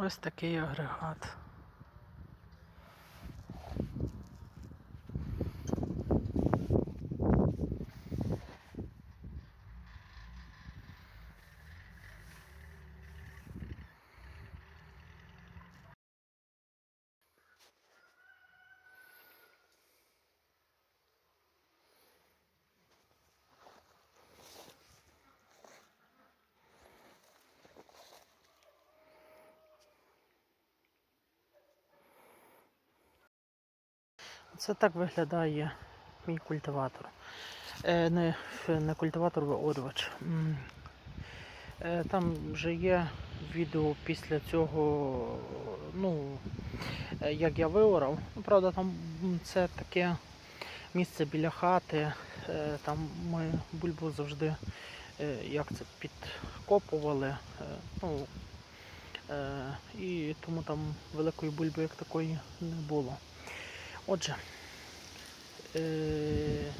Ось такий агрегат. Це так виглядає мій культиватор. Е, не, не культиватор. М. Е, там вже є відео після цього, ну, е, як я виорав. Ну, правда, там це таке місце біля хати. Е, там ми бульбу завжди е, як це, підкопували. Е, ну, е, і тому там великої бульби як такої не було. Отже, е,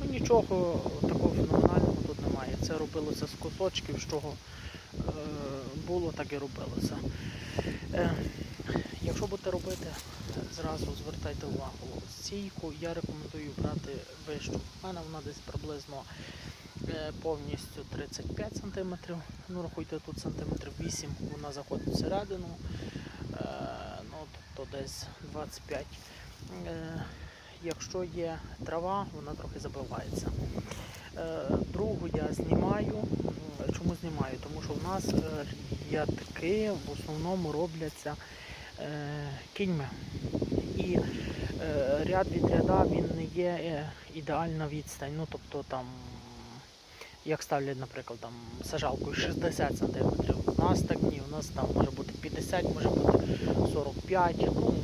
ну, нічого такого феноменального тут немає. Це робилося з кусочків, з чого е, було, так і робилося. Е, якщо будете робити, зразу звертайте увагу. Стійку я рекомендую брати вищу. У мене вона десь приблизно повністю 35 см. Ну, рахуйте, тут сантиметрів 8 вона заходить всередину. Ну, тобто десь 25 Е, Якщо є трава, вона трохи забивається. Е, Другу я знімаю. Чому знімаю? Тому що в нас е, рядки в основному робляться е, кіньми. І е, ряд від ряда він не є е, ідеальна відстань. Ну, тобто там, як ставлять, наприклад, там сажалкою 60 см. У нас так ні, у нас там може бути 50, може бути 45, ну,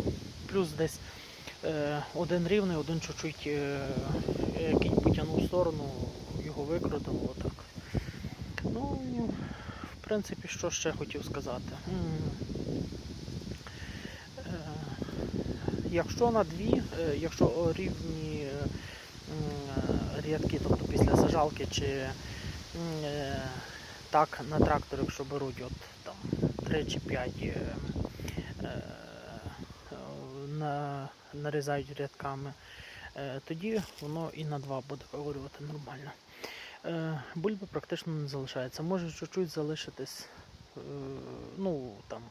плюс десь Е, один рівний, один чуть-чуть е, е, кінь потягнув в сторону, його викрутило отак. Ну, в принципі, що ще хотів сказати. Е, Якщо на дві, е, якщо рівні е, рядки, тобто після сажалки чи е, так на трактор, якщо беруть от там 3 чи 5 е, е, на, нарізають рядками, е, тоді воно і на два буде вигорювати нормально. Е, Бульби практично не залишається. Може чуть-чуть залишитись, е, ну там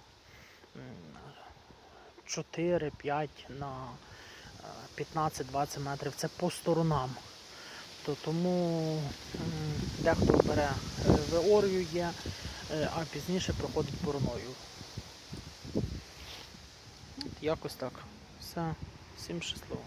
4-5 на е, 15-20 метрів. Це по сторонам. То тому дехто бере виорює, а пізніше проходить бороною. Якось так. Все. Всім щасливо.